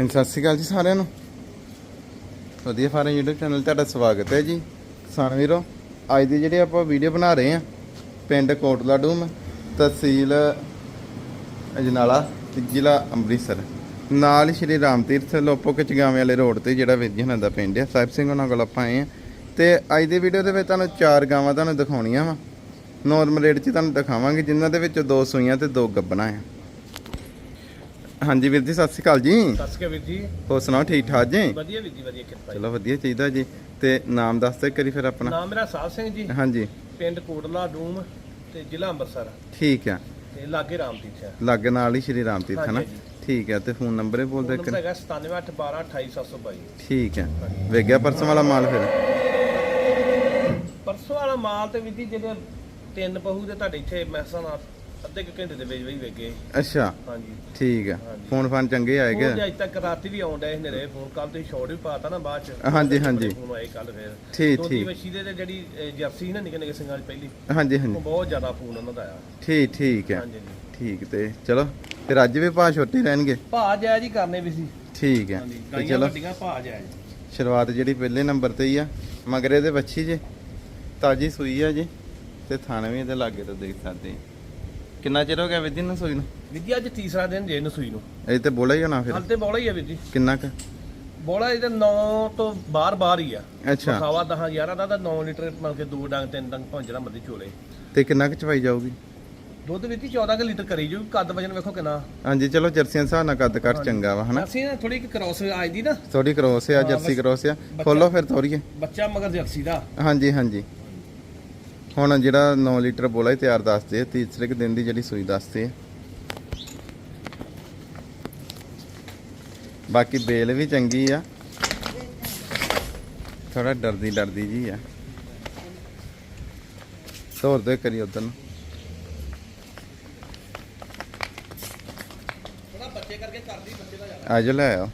ਹਾਂਜੀ, ਸਤਿ ਸ਼੍ਰੀ ਅਕਾਲ ਜੀ ਸਾਰਿਆਂ ਨੂੰ। ਵਧੀਆ ਫਾਰਮ YouTube ਚੈਨਲ ਤੁਹਾਡਾ ਸਵਾਗਤ ਹੈ ਜੀ। ਕਿਸਾਨ ਵੀਰੋ ਅੱਜ ਦੀ ਜਿਹੜੇ ਆਪਾਂ ਵੀਡੀਓ ਬਣਾ ਰਹੇ ਹਾਂ ਪਿੰਡ ਕੋਟਲਾ ਡੂਮ ਤਹਿਸੀਲ ਅਜਨਾਲਾ ਤੇ ਜ਼ਿਲ੍ਹਾ ਅੰਮ੍ਰਿਤਸਰ। ਨਾਲ ਹੀ ਸ਼੍ਰੀ ਰਾਮ ਤੀਰਥ ਲੋਪੋ ਕਚਗਾਵੇਂ ਵਾਲੇ ਰੋਡ ਤੇ ਜਿਹੜਾ ਵੀਰ ਜੀ ਦਾ ਪਿੰਡ ਆ ਸਾਹਿਬ ਸਿੰਘ ਉਹਨਾਂ ਕੋਲ ਆਪਾਂ ਆਏ ਹਾਂ। ਤੇ ਅੱਜ ਦੀ ਵੀਡੀਓ ਦੇ ਵਿੱਚ ਤੁਹਾਨੂੰ ਚਾਰ ਗਾਵਾਂ ਤੁਹਾਨੂੰ ਦਿਖਾਉਣੀਆਂ ਵਾ। ਨੋਰਮਲ ਰੇਟ 'ਚ ਤੁਹਾਨੂੰ ਦਿਖਾਵਾਂਗੇ ਜਿਨ੍ਹਾਂ ਦੇ ਵਿੱਚ ਦੋ ਸੂਈਆਂ ਤੇ ਦੋ ਗੱਬਣਾ ਆ। ਹਾਂਜੀ ਵੀਰ ਜੀ ਸਤਿ ਸ਼੍ਰੀ ਅਕਾਲ ਜੀ। ਸਤਿ ਸ਼੍ਰੀ ਅਕਾਲ ਵੀਰ ਜੀ। ਹੋਰ ਸੁਣਾਓ ਠੀਕ ਠਾਕ ਜੀ? ਵਧੀਆ ਵੀਰ ਜੀ ਵਧੀਆ ਕਿਰਪਾ ਚਲੋ ਵਧੀਆ ਚਾਹੀਦਾ ਜੀ। ਤੇ ਨਾਮ ਦੱਸ ਦੇ ਕਰੀ ਫਿਰ ਆਪਣਾ। ਨਾਮ ਮੇਰਾ ਸਾਹਿਬ ਸਿੰਘ ਜੀ। ਹਾਂਜੀ। ਪਿੰਡ ਕੋਟਲਾ ਡੂਮ ਤੇ ਜ਼ਿਲ੍ਹਾ ਅੰਮ੍ਰਿਤਸਰ। ਠੀਕ ਆ। ਤੇ ਲਾਗੇ ਰਾਮਤੀਰਥ ਹੈ ਲਾਗੇ ਨਾਲ ਹੀ ਸ਼੍ਰੀ ਰਾਮ ਤੀਰਥ ਹੈ ਨਾ ਠੀਕ ਆ ਤੇ ਫੋਨ ਨੰਬਰ ਹੀ ਬੋਲ ਦੇ ਨੰਬਰ ਹੈਗਾ 9781122722 ਠੀਕ ਆ। ਵੇਗਿਆ ਪਰਸੋਂ ਵਾਲਾ ਮਾਲ ਫਿਰ। ਪਰਸੋਂ ਵਾਲਾ ਮਾਲ ਤੇ ਜੀ ਜਿਹੜੇ ਤਿੰਨ ਪਹੂ ਦੇ ਤੁਹਾਡੇ ਇੱਥੇ ਮੈਸਾਂ ਨਾਲ ਅੱਧੇ ਕੁ ਘੰਟੇ ਦੇ ਵਿੱਚ ਵਿੱਚ ਵੇਗੇ ਅੱਛਾ। ਹਾਂਜੀ। ਠੀਕ ਆ। ਹਾਂਜੀ। ਫੋਨ ਫਾਨ ਚੰਗੇ ਅੱਜ ਤੱਕ ਰਾਤੀ ਵੀ ਰੇ ਫੋਨ ਕੱਲ ਤੁਸੀਂ ਸ਼ਾਰਟ ਵੀ ਪਾਤਾ ਨਾ ਬਾਅਦ ਚ। ਹਾਂਜੀ, ਹਾਂਜੀ। ਫੋਨ ਆਏ ਕੱਲ ਫਿਰ। ਠੀਕ, ਠੀਕ। ਵਸ਼ੀ ਦੇ ਤੇ ਜਿਹੜੀ ਅਹ, ਜਰਸੀ ਸੀ ਨਾ ਨਿੱਕੇ ਨਿੱਕੇ ਸਿੰਘਾਂ ਦੀ ਪਹਿਲੀ ਹਾਂਜੀ ਉਹ ਹਾਂਜੀ ਬਹੁਤ ਜ਼ਿਆਦਾ ਫੋਨ ਉਹਨਾਂ ਦਾ ਆਇਆ। ਠੀਕ ਠੀਕ ਆ। ਹਾਂਜੀ ਜੀ ਠੀਕ ਤੇ ਚਲੋ ਫਿਰ ਅੱਜ ਵੀ ਭਾਅ ਛੋਟੇ ਰਹਿਣਗੇ? ਭਾ ਜਾਇਜ਼ ਹੀ ਕਰਨੇ ਵੀ ਸੀ। ਠੀਕ ਆ। ਹਾਂਜੀ ਤੇ ਗਾਈਆਂ ਚਲੋ। ਵੱਡੀਆਂ ਭਾ ਜਾਇਜ਼। ਸ਼ੁਰੂਆਤ ਜਿਹੜੀ ਪਹਿਲੇ ਨੰਬਰ ਤੇ ਹੀ ਆ। ਮਗਰੇ ਦੇ ਬੱਚੀ ਜੇ। ਤਾਜੀ ਸੂਈ ਆ ਜੀ। ਤੇ ਥਾਣੇ ਵੀ ਇਹਦੇ ਲਾਗੇ ਤੋਂ ਦੇਖ ਸਕਦੇ ਆ। ਕਿੰਨਾ ਚਿਰ ਹੋ ਗਿਆ ਵਿਧੀ ਨੂੰ ਸੂਈ ਨੂੰ? ਵਿਧੀ ਅੱਜ ਤੀਸਰਾ ਦਿਨ ਜੇ ਨਸੂਈ ਨੂੰ। ਇਹ ਤੇ ਬੋਲਾ ਹੀ ਹੋਣਾ ਫਿਰ। ਹਾਲ ਤੇ ਬੋਲਾ ਹੀ ਆ ਵੀਰ ਜੀ। ਕਿੰਨਾ ਕ? ਬੋਲਾ ਇਹਦੇ 9 ਤੋਂ ਬਾਹਰ ਬਾਹਰ ਹੀ ਆ। ਅੱਛਾ। ਖਾਵਾ 10 11 ਦਾ ਤਾਂ 9 ਲੀਟਰ ਮਤਲਬ ਕਿ ਦੋ ਡੰਗ ਤਿੰਨ ਡੰਗ ਭਾਂ ਜਿਹੜਾ ਮਰਦੀ ਚੋਲੇ। ਤੇ ਕਿੰਨਾ ਕੁ ਚਵਾਈ ਜਾਊਗੀ? ਦੁੱਧ ਵਿੱਚ 14 ਕੁ ਲੀਟਰ ਕਰੀ ਜੂ ਕੱਦ ਵਜਨ ਵੇਖੋ ਕਿੰਨਾ। ਹਾਂਜੀ ਚਲੋ ਜਰਸੀਆਂ ਹਿਸਾਬ ਨਾਲ ਕੱਦ ਕੱਟ ਚੰਗਾ ਵਾ ਹਨਾ? ਅਸੀਂ ਨਾ ਥੋੜੀ ਕਿ ਕ੍ਰਾਸ ਆਈ ਦੀ ਨਾ। ਥੋੜੀ ਕਰੋਸ ਆ ਜਰਸੀ ਕਰੋਸ ਆ। ਖੋਲੋ ਫਿਰ ਤੋਰੀਏ ਬੱਚਾ ਮਗਰ ਜਰਸੀ ਦਾ। ਹਾਂਜੀ ਹਾਂਜੀ। ਹੁਣ ਜਿਹੜਾ 9 ਲੀਟਰ ਬੋਲਾ ਹੀ ਤਿਆਰ ਦੱਸਦੇ ਆ, ਤੀਸਰੇ ਕੁ ਦਿਨ ਦੀ ਜਿਹੜੀ ਸੂਈ ਦੱਸਦੇ ਆ। ਬਾਕੀ ਬੇਲ ਵੀ ਚੰਗੀ ਆ। ਥੋੜਾ ਡਰਦੀ ਡਰਦੀ ਜੀ ਆ। ਤੋਰ ਦੇ ਕਰੀ ਉਧਰ ਨੂੰ। ਥੋੜਾ ਬੱਚੇ ਕਰਕੇ ਕਰਦੀ ਬੱਚੇ ਦਾ ਜ਼ਿਆਦਾ ਅੱਜ ਲੈ ਆਓ।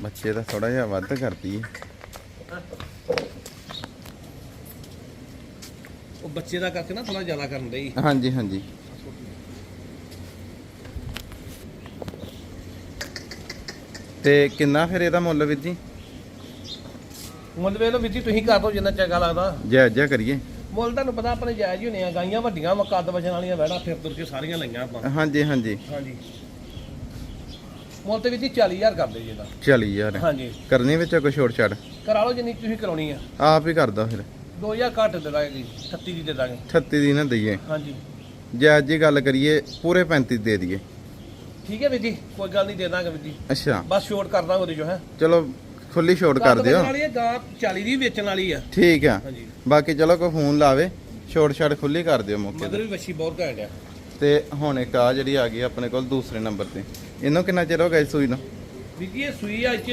ਬੱਚੇ ਦਾ ਥੋੜਾ ਜਿਹਾ ਵੱਧ ਕਰਦੀ ਹੈ ਉਹ ਬੱਚੇ ਦਾ ਕਰਕੇ ਨਾ ਥੋੜਾ ਜ਼ਿਆਦਾ ਕਰਨ ਲਈ ਹਾਂਜੀ ਹਾਂਜੀ। ਤੇ ਕਿੰਨਾ ਫਿਰ ਇਹਦਾ ਮੁੱਲ ਵੀਰ ਜੀ? ਮੁੱਲ ਵੇਖ ਲਓ ਵੀਰ ਜੀ ਤੁਸੀਂ ਕਰ ਦੋ ਜਿੰਨਾ ਚੰਗਾ ਲੱਗਦਾ। ਜਾਇਜ਼ ਜਿਹਾ ਕਰੀਏ। ਮੁੱਲ ਤੁਹਾਨੂੰ ਪਤਾ ਆਪਣੇ ਜਾਇਜ਼ ਹੀ ਹੋਣੇ ਆ ਗਾਈਆਂ ਵੱਡੀਆਂ ਵਾ ਕੱਦ ਵਜਨ ਵਾਲੀਆਂ ਵਹਿਣਾ ਫਿਰ ਤੁਰ ਕੇ ਸਾਰੀਆਂ ਲਈਆਂ ਆਪਾਂ। ਹਾਂਜੀ ਹਾਂਜੀ। ਹਾਂਜੀ। ਮੁੱਲ ਤੇ ਵੀਰ ਜੀ 40000 ਕਰਦੇ ਜੀ ਇਹਦਾ। ਚਲੀ ਯਾਰ ਹਾਂਜੀ। ਕਰਨੀ ਵਿੱਚ ਕੋਈ ਛੋਟ ਛਾੜ ਕਰਾ ਲਓ ਜਿੰਨੀ ਤੁਸੀਂ ਕਰਾਉਣੀ ਆ। ਆਪ ਹੀ ਕਰ ਦੋ ਫਿਰ। 2000 ਘੱਟ ਦੇ ਦਾਂਗੇ ਜੀ 36 ਦੀ ਦੇ ਦਾਂਗੇ। 38 ਦੀ ਨਾ ਦਈਏ। ਹਾਂਜੀ। ਜੀ ਗੱਲ ਕਰੀਏ ਪੂਰੇ 35 ਦੇ ਦਈਏ। ਠੀਕ ਹੈ ਵੀਰ ਜੀ ਕੋਈ ਗੱਲ ਨਹੀਂ ਦੇ ਦਾਂਗੇ ਵੀਰ ਜੀ। ਅੱਛਾ। ਬਸ ਸ਼ੋਰਟ ਕਰ ਦਾਂਗੇ ਉਹਦੇ ਜੋ ਹੈ। ਚਲੋ ਖੁੱਲੀ ਛੋਟ ਕਰ ਦਿਓ। ਵਾਲੀ ਹੈ ਗਾਂ 40 ਦੀ ਵੇਚਣ ਵਾਲੀ ਆ। ਠੀਕ ਆ। ਹਾਂਜੀ। ਬਾਕੀ ਚਲੋ ਕੋਈ ਫੋਨ ਲਾਵੇ ਖੁੱਲੀ ਕਰ ਦਿਓ ਮੌਕੇ ਮਗਰ ਤੇ। ਵੀ ਵੱਛੀ ਬਹੁਤ ਘੈਂਟ ਆ। ਤੇ ਹੁਣ ਇੱਕ ਆ ਜਿਹੜੀ ਆ ਗਈ ਆਪਣੇ ਕੋਲ ਦੂਸਰੇ ਨੰਬਰ ਤੇ। ਇਹਨੂੰ ਕਿੰਨਾ ਚਿਰ ਹੋ ਗਿਆ ਸੂਈ ਨੂੰ? ਜੀ ਇਹ ਸੂਈ ਅੱਜ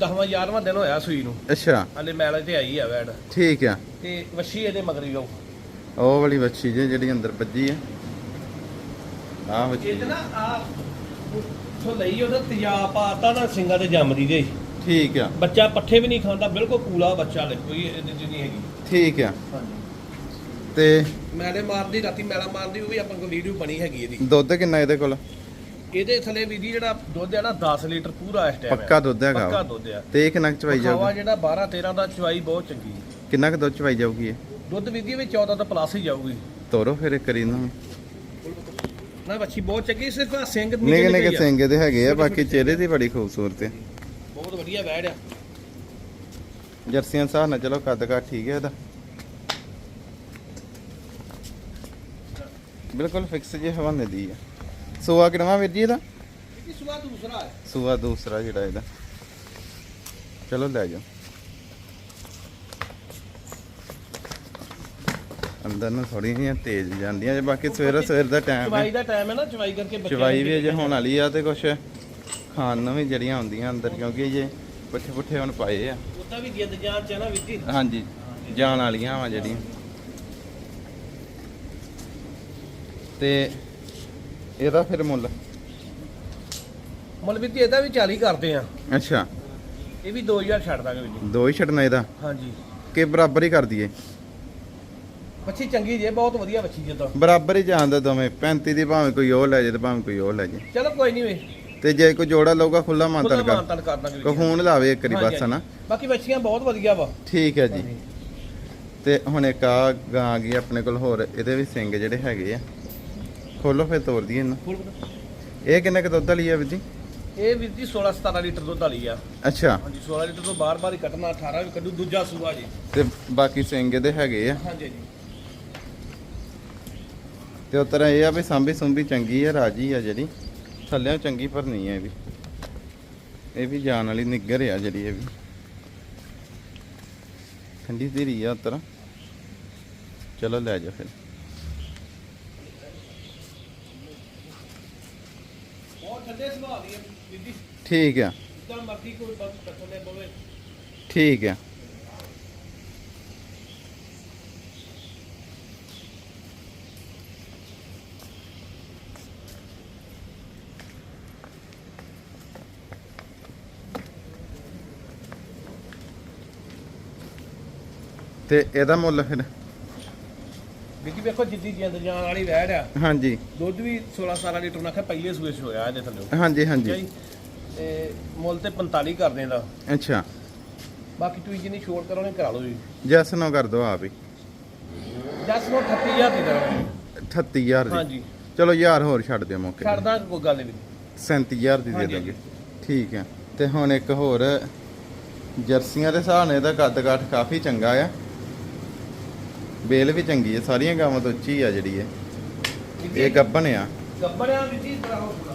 10ਵਾਂ 11ਵਾਂ ਦਿਨ ਹੋਇਆ ਸੂਈ ਨੂੰ। ਅੱਛਾ। ਹਲੇ ਮੈਲ ਤੇ ਆਈ ਆ ਵੈੜ। ਠੀਕ ਆ। ਤੇ ਵੱਛੀ ਇਹਦੇ ਮਗਰ ਹੀ ਜਾਊ ਉਹ। ਵਾਲੀ ਵੱਛੀ ਜੇ ਜਿਹੜੀ ਅੰਦਰ ਵੱਜੀ ਆ। ਆ ਵੱਛੀ ਇਹ ਤੇ ਨਾ ਆ ਉਥੋਂ ਲਈ ਉਹਦਾ ਤੇਜ਼ਾਬ ਪਾਤਾ ਨਾ ਸਿੰਘਾਂ ਤੇ ਜੰਮਦੀ ਦੇ ਠੀਕ ਆ। ਬੱਚਾ ਪੱਠੇ ਵੀ ਨਹੀਂ ਖਾਂਦਾ ਬਿਲਕੁਲ ਕੂਲਾ ਬੱਚਾ ਲੈ ਕੋਈ ਇਹਦੇ ਚ ਨਹੀਂ ਹੈਗੀ। ਠੀਕ ਆ। ਹਾਂਜੀ। ਤੇ ਮੈਲੇ ਮਾਰਦੀ ਰਾਤੀ ਮੈਲਾ ਮਾਰਦੀ ਉਹ ਵੀ ਆਪਾਂ ਕੋਲ ਵੀਡੀਓ ਬਣੀ ਹੈਗੀ ਇਹਦੀ। ਦੁੱਧ ਕਿੰਨਾ ਇਹਦੇ ਕੋਲ? ਇਹਦੇ ਥੱਲੇ ਵੀ ਜਿਹੜਾ ਦੁੱਧ ਹੈ ਨਾ 10 ਲੀਟਰ ਪੂਰਾ ਇਸ ਟਾਈਮ ਪੱਕਾ ਦੁੱਧ ਹੈਗਾ ਪੱਕਾ ਵਾ। ਦੁੱਧ ਆ ਤੇ ਕਿੰਨਾ ਕੁ ਚਵਾਈ ਖਾਵਾ ਜਾਊਗੀ? ਜਿਹੜਾ 12 13 ਦਾ ਚਵਾਈ ਬਹੁਤ ਚੰਗੀ ਹੈ। ਕਿੰਨਾ ਕੁ ਦੁੱਧ ਚਵਾਈ ਜਾਊਗੀ ਇਹ? ਦੁੱਧ ਵੀ ਦੀ ਵਿੱਚ 14 ਤੋਂ ਪਲੱਸ ਹੀ ਜਾਊਗੀ। ਤੋਰੋ ਫਿਰ ਇੱਕ ਕਰੀ ਨੂੰ। ਨਾ ਬੱਚੀ ਬਹੁਤ ਚੰਗੀ ਸਿਰਫ ਆਹ ਸਿੰਘ ਨਿੱਕੇ ਨਿੱਕੇ ਨਿੱਕੇ ਸਿੰਘ ਇਹਦੇ ਹੈਗੇ ਆ ਬਾਕੀ ਚਿਹਰੇ ਦੀ ਬੜੀ ਖੂਬਸੂਰਤ ਹੈ ਬਹੁਤ ਵਧੀਆ ਵੈੜ ਆ। ਜਰਸੀਆਂ ਹਿਸਾਬ ਨਾਲ ਚਲੋ ਕੱਦ ਕਾਠ ਠੀਕ ਹੈ ਇਹਦਾ। ਬਿਲਕੁਲ ਫਿਕਸ ਜੇ ਹਵਾਨੇ ਦੀ ਆ। ਸੂਆ ਕਿਨਵਾ ਵੀਰ ਜੀ ਇਹਦਾ? ਇਹ ਸੁਆ ਦੂਸਰਾ ਹੈ। ਸੂਆ ਦੂਸਰਾ ਜਿਹੜਾ ਇਹਦਾ। ਚਲੋ ਲੈ ਜਾਓ। ਅੰਦਰ ਨੂੰ ਥੋੜੀਆਂ ਜਿਹੀਆਂ ਤੇਜ਼ ਜਾਂਦੀਆਂ ਜੇ ਬਾਕੀ ਸਵੇਰ ਸਵੇਰ ਦਾ ਟਾਈਮ ਚਵਾਈ ਹੈ। ਦਾ ਟਾਈਮ ਹੈ ਨਾ ਚਵਾਈ ਕਰਕੇ ਬੱਚੇ ਚਵਾਈ ਵੀ ਅਜੇ ਹੋਣ ਵਾਲੀ ਆ ਤੇ ਕੁਛ ਖਾਣ ਨੂੰ ਵੀ ਜੜੀਆਂ ਹੁੰਦੀਆਂ ਅੰਦਰ ਕਿਉਂਕਿ ਜੇ ਪੁੱਠੇ ਪੁੱਠੇ ਹੁਣ ਪਾਏ ਆ। ਉਹਦਾ ਵੀ ਜਿੱਦ ਜਾਨ ਚ ਨਾ ਵਿੱਤੀ ਹਾਂਜੀ ਜਾਣ ਵਾਲੀਆਂ ਵਾ ਜਿਹੜੀਆਂ। ਤੇ ਇਹਦਾ ਫਿਰ ਮੁੱਲ? ਮੁੱਲ ਵਿੱਤੀ ਇਹਦਾ ਵੀ 40 ਕਰਦੇ ਆ। ਅੱਛਾ। ਇਹ ਵੀ 2000 ਛੱਡ ਦਾਂਗੇ ਵੀਰ ਜੀ। ਦੋ ਹੀ ਛੱਡਣਾ ਇਹਦਾ? ਹਾਂਜੀ। ਕਿ ਬਰਾਬਰ ਹੀ ਕਰ ਦਈਏ ਬੱਚੀ ਚੰਗੀ ਜੇ ਬਹੁਤ ਵਧੀਆ ਬੱਚੀ ਜਿੱਦਾਂ ਬਰਾਬਰ ਹੀ ਜਾਂਦਾ ਦੋਵੇਂ। 35 ਦੀ ਭਾਵੇਂ ਕੋਈ ਉਹ ਲੈ ਜੇ ਤੇ ਭਾਵੇਂ ਕੋਈ ਉਹ ਲੈ ਜੇ। ਚਲੋ ਕੋਈ ਨਹੀਂ ਵੇ। ਤੇ ਜੇ ਕੋਈ ਜੋੜਾ ਲਊਗਾ ਖੁੱਲਾ ਮਾਨਤਨ ਕਰ ਮਾਨਤਨ ਕਰ ਦਾਂਗੇ ਕੋ ਫੋਨ ਲਾਵੇ ਇੱਕ ਵਾਰੀ ਹਾਂਜੀ, ਬਸ ਹਨਾ? ਬਾਕੀ ਬੱਚੀਆਂ ਬਹੁਤ ਵਧੀਆ ਵਾ। ਠੀਕ ਹੈ ਜੀ। ਤੇ ਹੁਣ ਇੱਕ ਆ ਗਾਂ ਆ ਗਈ ਆਪਣੇ ਕੋਲ ਹੋਰ ਇਹਦੇ ਵੀ ਸਿੰਗ ਜਿਹੜੇ ਹੈਗੇ ਆ। ਖੋਲੋ ਫਿਰ ਤੋੜ ਦਈਏ ਇਹਨੂੰ। ਫੁੱਲ। ਇਹ ਕਿੰਨੇ ਕੁ ਦੁੱਧ ਵਾਲੀ ਆ ਵੀਰ ਜੀ? ਇਹ ਵੀਰ ਜੀ 16 17 ਲੀਟਰ ਦੁੱਧ ਵਾਲੀ ਆ। ਅੱਛਾ। ਹਾਂਜੀ 16 ਲੀਟਰ ਤੋਂ ਬਾਰ-ਬਾਰ ਹੀ ਕੱਢਣਾ 18 ਵੀ ਕੱਢੂ ਦੂਜਾ ਸੂਆ ਜੀ। ਤੇ ਬਾਕੀ ਸਿੰਗ ਇਹਦੇ ਹੈਗੇ ਆ। ਹਾਂਜੀ ਜੀ ਤੇ ਉਤਰ ਇਹ ਆ ਵੀ ਸਾਂਭੀ ਸੁੰਭੀ ਚੰਗੀ ਆ ਰਾਜੀ ਆ ਜਿਹੜੀ। ਥੱਲਿਆਂ ਚੰਗੀ ਭਰਨੀ ਆ ਇਹ ਵੀ। ਇਹ ਵੀ ਜਾਨ ਵਾਲੀ ਨਿੱਗਰ ਆ ਜਿਹੜੀ ਇਹ ਵੀ। ਠੰਡੀ ਧੀਰੀ ਆ ਉਤਰ ਚਲੋ ਲੈ ਜਾ ਫਿਰ ਬਹੁਤ ਠੰਡੇ ਸੁਭਾਅ ਦੀ ਆ ਵੀਰ ਜੀ ਠੀਕ ਆ। ਜਿੱਦਾਂ ਮਰਜ਼ੀ ਕੋਈ ਠੀਕ ਆ। ਤੇ ਇਹਦਾ ਮੁੱਲ ਫਿਰ? ਜੀ ਵੇਖੋ ਜਿੱਦੀ ਜਿੰਦ ਜਾਨ ਵਾਲੀ ਵੈੜ ਆ। ਹਾਂਜੀ। ਦੁੱਧ ਵੀ 16 17 ਲੀਟਰ ਨਾਲ ਪਹਿਲੇ ਸੂਏ 'ਚ ਹੋਇਆ ਇਹਦੇ ਥੱਲੇ। ਹਾਂਜੀ ਹਾਂਜੀ। ਤੇ ਮੁੱਲ ਤੇ 45 ਕਰਦੇ ਦਾ ਅੱਛਾ। ਬਾਕੀ ਤੁਸੀਂ ਜਿੰਨੀ ਛੋੜ ਕਰੋਗੇ ਕਰਾ ਲਓ ਜੀ। ਜੈਸ ਨੋ ਕਰ ਦੋ ਆਪ ਹੀ। ਜਸ ਨੂੰ 38000 ਦੀ ਦੇਣਾ। 38000 ਦੀ? ਹਾਂਜੀ। ਚਲੋ ਯਾਰ ਹੋਰ ਛੱਡ ਦਿਓ ਮੌਕੇ ਤੇ। ਛੱਡ ਦਾਂਗੇ ਕੋਈ ਗੱਲ ਨਹੀਂ। 37000 ਦੀ ਦੇ ਦਾਂਗੇ। ਠੀਕ ਹੈ ਤੇ ਹੁਣ ਇੱਕ ਹੋਰ ਜਰਸੀਆਂ ਦੇ ਹਿਸਾਬ ਨਾਲ ਇਹਦਾ ਕੱਦ ਕਾਠ ਕਾਫੀ ਚੰਗਾ ਆ। ਬੇਲ ਵੀ ਚੰਗੀ ਹੈ ਸਾਰੀਆਂ ਗਾਵਾਂ ਤੋਂ ਉੱਚੀ ਆ ਜਿਹੜੀ ਇਹ ਇਹ ਗੱਬਣ ਆ। ਗੱਬੜਿਆਂ ਵਿੱਚ ਹੀ ਤਰ੍ਹਾਂ ਹੋਊਗਾ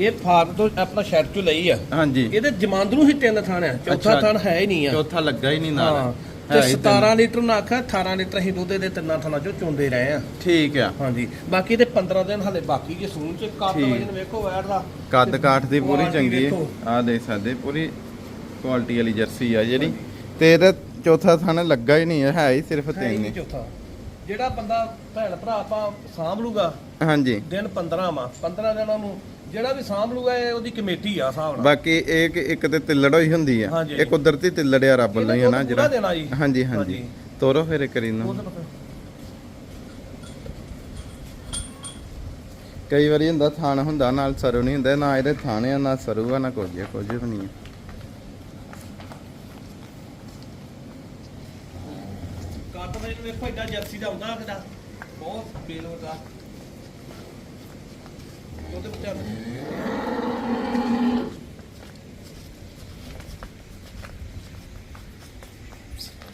ਇਹ ਫਾਰਮ ਤੋਂ ਆਪਣਾ ਸ਼ੈਡ ਚੋਂ ਲਈ ਆ। ਹਾਂਜੀ। ਇਹਦੇ ਜਮਾਂਦਰੂ ਹੀ ਤਿੰਨ ਥਾਣ ਆ ਚੌਥਾ। ਥਾਣ ਹੈ ਹੀ ਨਹੀਂ ਆ। ਚੌਥਾ ਲੱਗਾ ਹੀ ਨਹੀਂ ਹਾਂ ਨਾਲ। ਤੇ ਹੈ ਹੀ ਤਿੰਨ। 17 ਲੀਟਰ ਨਾ ਆਖਿਆ 18 ਲੀਟਰ ਅਸੀਂ ਦੁੱਧ ਦੇ ਤਿੰਨਾਂ ਥਾਣਾਂ ਚੋਂ ਚੁੰਦੇ ਰਹੇ ਆ। ਠੀਕ ਆ। ਹਾਂਜੀ। ਬਾਕੀ ਤੇ 15 ਦਿਨ ਹਲੇ ਬਾਕੀ ਜੇ ਸੂਣ ਚ ਕੱਦ। ਵਜਨ ਵੇਖੋ ਵੈੜ ਦਾ। ਕੱਦ ਕਾਠ ਦੀ ਪੂਰੀ ਚੰਗੀ ਹੈ। ਆ ਦੇਖ ਸਕਦੇ ਪੂਰੀ ਕੁਆਲਿਟੀ ਵਾਲੀ ਜਰਸੀ ਆ ਜਿਹੜੀ। ਤੇ ਇਹਦਾ ਚੌਥਾ ਥਾਣਾ ਲੱਗਾ ਹੀ ਨਹੀਂ ਹੈ ਹੈ ਹੀ ਸਿਰਫ ਹੈ ਹੀ ਤਿੰਨ ਨਹੀਂ ਹੀ। ਚੌਥਾ। ਜਿਹੜਾ ਬੰਦਾ ਭੈਣ ਭਰਾ ਆਪਾਂ ਸਾਂਭ ਲੂਗਾ ਹਾਂਜੀ। ਦਿਨ 15 ਵਾ। 15 ਦਿਨਾਂ ਨੂੰ ਜਿਹੜਾ ਵੀ ਸਾਂਭ ਲੂਗਾ ਇਹ ਉਹਦੀ ਕਮੇਟੀ ਆ ਹਿਸਾਬ ਨਾਲ। ਬਾਕੀ ਇਹ ਕਿ ਇੱਕ ਤੇ ਤਿੱਲੜ ਹੋਈ ਹੁੰਦੀ ਆ ਹਾਂਜੀ, ਇਹ ਕੁਦਰਤੀ ਤਿੱਲੜ ਆ ਰੱਬ ਵੱਲੋਂ ਹੀ ਹੈ ਨਾ ਜਿਹੜਾ। ਦੇਣਾ ਜੀ। ਹਾਂਜੀ ਹਾਂਜੀ। ਹਾਂਜੀ। ਤੋਰੋ ਫਿਰ ਇੱਕ ਵਾਰੀ ਉਹ ਨੂੰ ਤਾਂ ਪਤਾ। ਕਈ ਵਾਰੀ ਹੁੰਦਾ ਥਾਣ ਹੁੰਦਾ ਨਾਲ ਸਰੂ ਨਹੀਂ ਹੁੰਦਾ ਨਾ ਇਹਦੇ ਥਾਣ ਆ ਨਾ ਸਰੂ ਆ ਨਾ ਕੁਝ ਆ ਕੁਝ ਵੀ ਨਹੀਂ ਆ। ਕੱਟ ਵੇ ਵੇਖੋ ਏਡਾ ਜਰਸੀ ਦਾ ਹੁੰਦਾ ਕਿਦਾ ਬਹੁਤ ਬੇਲ ਹੁੰਦਾ ਉਹਦੇ ਵਿੱਚ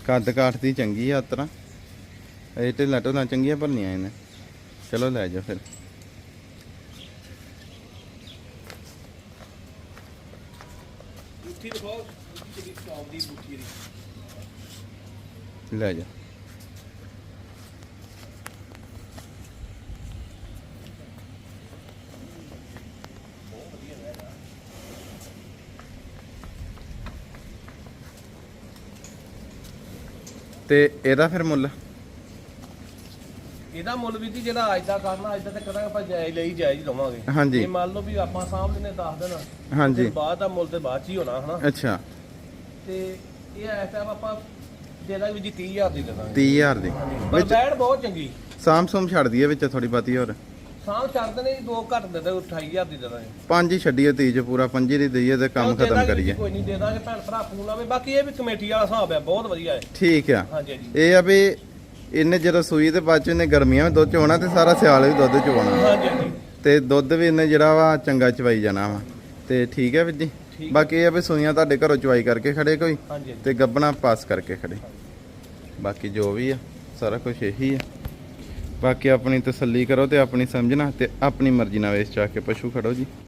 ਕੱਦ ਕਾਠ ਦੀ ਚੰਗੀ ਆ ਉਤਰਾ ਇਹ ਢਿੱਲਾਂ ਢੋਲਾਂ ਚੰਗੀਆਂ ਭਰਨੀਆਂ ਇਹਨੇ। ਚਲੋ ਲੈ ਜਾ ਫਿਰ। ਬੁੱਠੀ ਦਿਖਾਓ ਜਿਹੜੀ ਸ਼ੌਪ ਦੀ ਬੁੱਠੀ ਦੀ ਲੈ ਜਾ ਤੇ ਇਹਦਾ ਫਿਰ ਮੁੱਲ? ਇਹਦਾ ਮੁੱਲ ਵੀ ਜੀ ਜਿਹੜਾ ਅੱਜ ਦਾ ਕਰਨਾ ਅੱਜ ਦਾ ਤੇ ਕਰਾਂਗੇ ਆਪਾਂ ਜਾਇਜ਼ ਲਈ ਜਾਇਜ਼ ਲਵਾਂਗੇ। ਹਾਂਜੀ। ਜੇ ਮੰਨ ਲਓ ਵੀ ਆਪਾਂ ਸਾਂਭ ਲੈਨੇ 10 ਦਿਨ ਹਾਂਜੀ। ਤੇ ਬਾਅਦ ਦਾ ਮੁੱਲ ਤੇ ਬਾਅਦ ਚ ਹੀ ਹੋਣਾ ਹਨਾ? ਅੱਛਾ। ਤੇ ਇਹ ਐਸ ਟਾਈਮ ਆਪਾਂ ਦਾਂਗੇ ਵੀ ਜੀ 30000 ਦੀ ਦੇ ਦਾਂਗੇ। 30000 ਦੀ। ਪਰ ਬੈੜ ਬਹੁਤ ਚੰਗੀ। ਸਾਮ ਸੂਮ ਛੱਡ ਦਈਏ ਵਿੱਚ ਥੋੜੀ ਬਾਤੀ ਹੋਰ। ਸਾਂਭ ਛੱਡ ਨੇ ਦੋ ਘੱਟ ਦੇ ਦੇ 28000 ਦੀ ਦੇ ਦਾਂਗੇ। ਪੰਜ ਹੀ ਛੱਡੀਏ ਚ ਪੂਰਾ ਪੰਜੀ ਦੀ ਦਈਏ ਤੇ ਕੰਮ ਚਲੋ ਦੇ ਖਤਮ ਦਾਂਗੇ ਕਰੀਏ। ਜੀ, ਕੋਈ ਨਹੀਂ ਦੇ ਦਾਂਗੇ ਭੈਣ ਭਰਾ ਫੋਨ ਆਵੇ। ਬਾਕੀ ਇਹ ਵੀ ਕਮੇਟੀ ਵਾਲਾ ਹਿਸਾਬ ਹੈ ਬਹੁਤ ਵਧੀਆ ਹੈ। ਠੀਕ ਆ। ਹਾਂਜੀ ਹਾਂਜੀ। ਇਹ ਆ ਵੀ ਇਹਨੇ ਜਦੋਂ ਸੂਈ ਤੇ ਬਾਅਦ ਚ ਇਹਨੇ ਗਰਮੀਆਂ ਵਿੱਚ ਦੁੱਧ ਚੋਣਾ ਤੇ ਸਾਰਾ ਸਿਆਲ ਵੀ ਦੁੱਧ ਚੋਣਾ। ਹਾਂਜੀ ਹਾਂਜੀ। ਤੇ ਦੁੱਧ ਵੀ ਇਹਨੇ ਜਿਹੜਾ ਵਾ ਚੰਗਾ ਚਵਾਈ ਜਾਣਾ ਵਾ। ਤੇ ਠੀਕ ਹੈ ਵੀਰ ਜੀ। ਠੀਕ। ਬਾਕੀ ਇਹ ਆ ਵੀ ਸੂਈਆਂ ਤੁਹਾਡੇ ਘਰੋਂ ਚਵਾਈ ਕਰਕੇ ਖੜੇ ਕੋਈ ਹਾਂਜੀ ਹਾਂਜੀ। ਤੇ ਗੱਬਣਾ ਪਾਸ ਕਰਕੇ ਖੜੇ। ਬਾਕੀ ਜੋ ਵੀ ਆ ਸਾਰਾ ਕੁਝ ਇਹੀ ਆ। ਬਾਕੀ ਆਪਣੀ ਤਸੱਲੀ ਕਰੋ ਤੇ ਆਪਣੀ ਸਮਝਣਾ ਤੇ ਆਪਣੀ ਮਰਜ਼ੀ ਨਾਲ ਵੇਚ ਚਾ ਕੇ ਪਸ਼ੂ ਖੜੋ ਜੀ।